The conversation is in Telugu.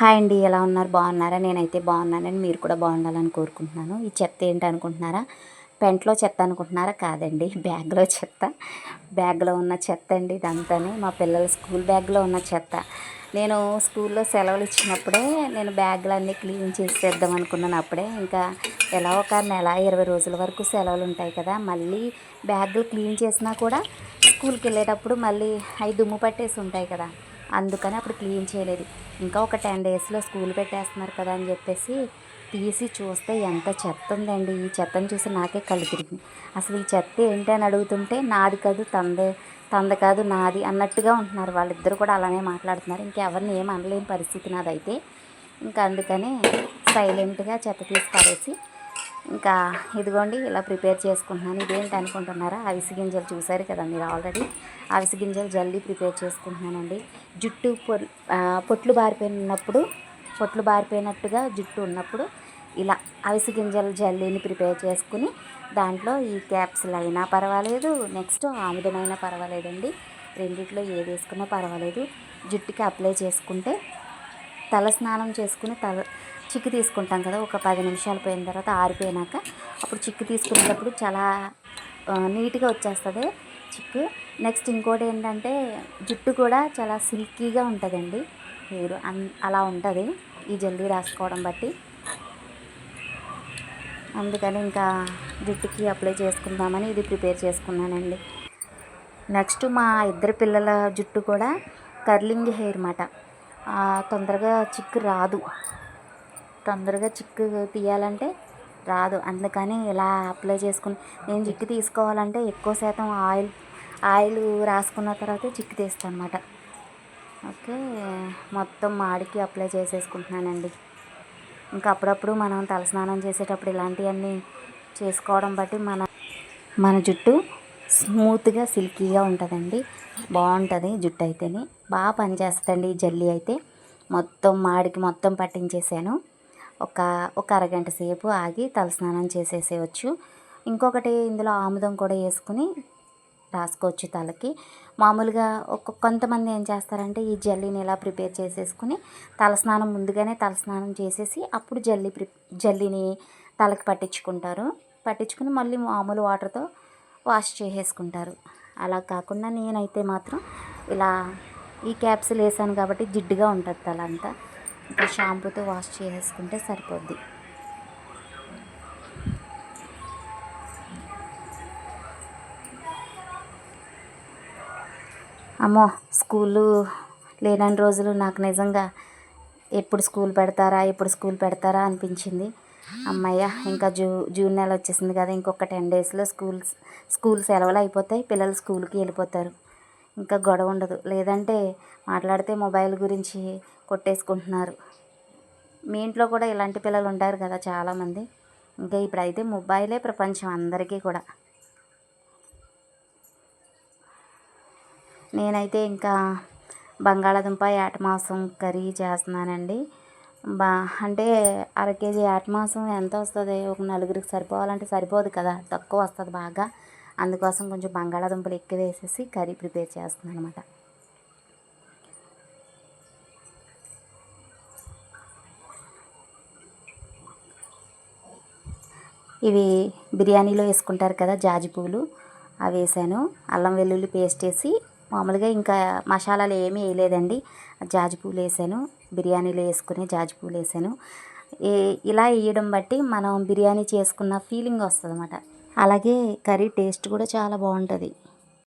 హాయ్ అండి ఎలా ఉన్నారు? బాగున్నారా? నేనైతే బాగున్నానని మీరు కూడా బాగుండాలని కోరుకుంటున్నాను. ఈ చెత్త ఏంటి అనుకుంటున్నారా? పెంట్లో చెత్త అనుకుంటున్నారా? కాదండి బ్యాగ్లో చెత్త. బ్యాగ్లో ఉన్న చెత్త అండి ఇదంతానే. మా పిల్లల స్కూల్ బ్యాగ్లో ఉన్న చెత్త. నేను స్కూల్లో సెలవులు ఇచ్చినప్పుడే నేను బ్యాగులన్నీ క్లీన్ చేసేద్దాం అనుకున్నాను అప్పుడే. ఇంకా ఎలా ఒక నెల ఇరవై రోజుల వరకు సెలవులు ఉంటాయి కదా మళ్ళీ బ్యాగులు క్లీన్ చేసినా కూడా స్కూల్కి వెళ్ళేటప్పుడు మళ్ళీ అవి దుమ్ము పట్టేసి ఉంటాయి కదా. అందుకని అప్పుడు క్లీన్ చేయలేదు. ఇంకా ఒక టెన్ డేస్లో స్కూల్ పెట్టేస్తున్నారు కదా అని చెప్పేసి తీసి చూస్తే ఎంత చెత్త ఉందండి. ఈ చెత్తను చూసి నాకే కళ్ళు తిరిగింది అసలు ఈ చెత్త ఏంటి అని అడుగుతుంటే నాది కాదు తందే తంద కాదు నాది అన్నట్టుగా ఉంటున్నారు. వాళ్ళిద్దరు కూడా అలానే మాట్లాడుతున్నారు. ఇంకెవరిని ఏం అనలేని పరిస్థితి నాదైతే. ఇంకా అందుకనే సైలెంట్గా చెత్త తీసి పడేసి ఇంకా ఇదిగోండి ఇలా ప్రిపేర్ చేసుకుంటున్నాను. ఇదేంటి అనుకుంటున్నారా? అవిసి గింజలు చూసారు కదా మీరు ఆల్రెడీ. అవిసి గింజలు జల్లీ ప్రిపేర్ చేసుకుంటున్నానండి. జుట్టు పొట్లు బారిపోయినప్పుడు పొట్లు బారిపోయినట్టుగా జుట్టు ఉన్నప్పుడు ఇలా అవిసి గింజలు జల్లీని ప్రిపేర్ చేసుకుని దాంట్లో ఈ క్యాప్సులు అయినా పర్వాలేదు నెక్స్ట్ ఆముదమైనా పర్వాలేదండి. రెండిట్లో ఏది వేసుకున్నా పర్వాలేదు. జుట్టుకి అప్లై చేసుకుంటే తల స్నానం చేసుకుని తల చిక్కు తీసుకుంటాం కదా ఒక పది నిమిషాలు పోయిన తర్వాత ఆరిపోయినాక అప్పుడు చిక్కు తీసుకునేటప్పుడు చాలా నీట్గా వచ్చేస్తుంది చిక్కు. నెక్స్ట్ ఇంకోటి ఏంటంటే జుట్టు కూడా చాలా సిల్కీగా ఉంటుందండి. హెయిర్ అన్ అలా ఉంటుంది ఈ జల్దీ రాసుకోవడం బట్టి. అందుకని ఇంకా జుట్టుకి అప్లై చేసుకుందామని ఇది ప్రిపేర్ చేసుకున్నానండి. నెక్స్ట్ మా ఇద్దరు పిల్లల జుట్టు కూడా కర్లింగ్ హెయిర్ మాట. తొందరగా చిక్కు రాదు. తొందరగా చిక్కు తీయాలంటే రాదు. అందుకని ఇలా అప్లై చేసుకుని నేను చిక్కు తీసుకోవాలంటే ఎక్కువ శాతం ఆయిల్ ఆయిల్ రాసుకున్న తర్వాత చిక్కు తీస్తాను అనమాట ఓకే మొత్తం మాడికి అప్లై చేసేసుకుంటున్నానండి. ఇంకా అప్పుడప్పుడు మనం తలస్నానం చేసేటప్పుడు ఇలాంటివన్నీ చేసుకోవడం బట్టి మన మన జుట్టు స్మూత్గా సిల్కీగా ఉంటుందండి. బాగుంటుంది జుట్టు అయితేనే. బాగా పనిచేస్తుందండి ఈ జల్లీ అయితే. మొత్తం మాడికి మొత్తం పట్టించేసాను. ఒక ఒక అరగంట సేపు ఆగి తలస్నానం చేసేసేయచ్చు. ఇంకొకటి ఇందులో ఆముదం కూడా వేసుకుని రాసుకోవచ్చు తలకి. మామూలుగా ఒక కొంతమంది ఏం చేస్తారంటే ఈ జల్లీని ఇలా ప్రిపేర్ చేసేసుకుని తలస్నానం ముందుగానే తలస్నానం చేసేసి అప్పుడు జల్లీ ప్రి జల్లీని తలకి పట్టించుకుంటారు. పట్టించుకుని మళ్ళీ మామూలు వాటర్తో వాష్ చేసేసుకుంటారు. అలా కాకుండా నేనైతే మాత్రం ఇలా ఈ క్యాప్సిల్ వేసాను కాబట్టి జిడ్డుగా ఉంటుంది తల అంతా ఇంకా షాంపూతో వాష్ చేసేసుకుంటే సరిపోద్ది. అమ్మో స్కూలు లేనని రోజులు నాకు నిజంగా ఎప్పుడు స్కూల్ పెడతారా ఎప్పుడు స్కూల్ పెడతారా అనిపించింది. అమ్మయ్య ఇంకా జూ జూన్ నెల వచ్చేసింది కదా ఇంకొక టెన్ డేస్లో స్కూల్స్ స్కూల్ సెలవులు అయిపోతాయి పిల్లలు స్కూల్కి వెళ్ళిపోతారు. ఇంకా గొడవ ఉండదు. లేదంటే మాట్లాడితే మొబైల్ గురించి కొట్టేసుకుంటున్నారు. మీ ఇంట్లో కూడా ఇలాంటి పిల్లలు ఉంటారు కదా చాలామంది. ఇంకా ఇప్పుడైతే మొబైలే ప్రపంచం అందరికీ కూడా. నేనైతే ఇంకా బంగాళాదుంప ఏటమాసం కర్రీ చేస్తున్నానండి. బా అంటే అర కేజీ ఏట ఎంత వస్తుంది? ఒక నలుగురికి సరిపోవాలంటే సరిపోదు కదా తక్కువ వస్తుంది బాగా. అందుకోసం కొంచెం బంగాళాదుంపలు ఎక్కువ వేసేసి కర్రీ ప్రిపేర్ చేస్తున్నాను అనమాట ఇవి బిర్యానీలో వేసుకుంటారు కదా జాజి పువ్వులు అవి వేసాను. అల్లం వెల్లుల్లి పేస్ట్ వేసి మామూలుగా ఇంకా మసాలాలు ఏమీ వేయలేదండి. జాజి పువ్వులు వేసాను. బిర్యానీలో వేసుకుని జాజి పూలు వేసాను. ఇలా వేయడం బట్టి మనం బిర్యానీ చేసుకున్న ఫీలింగ్ వస్తుంది అలాగే కర్రీ టేస్ట్ కూడా చాలా బాగుంటుంది.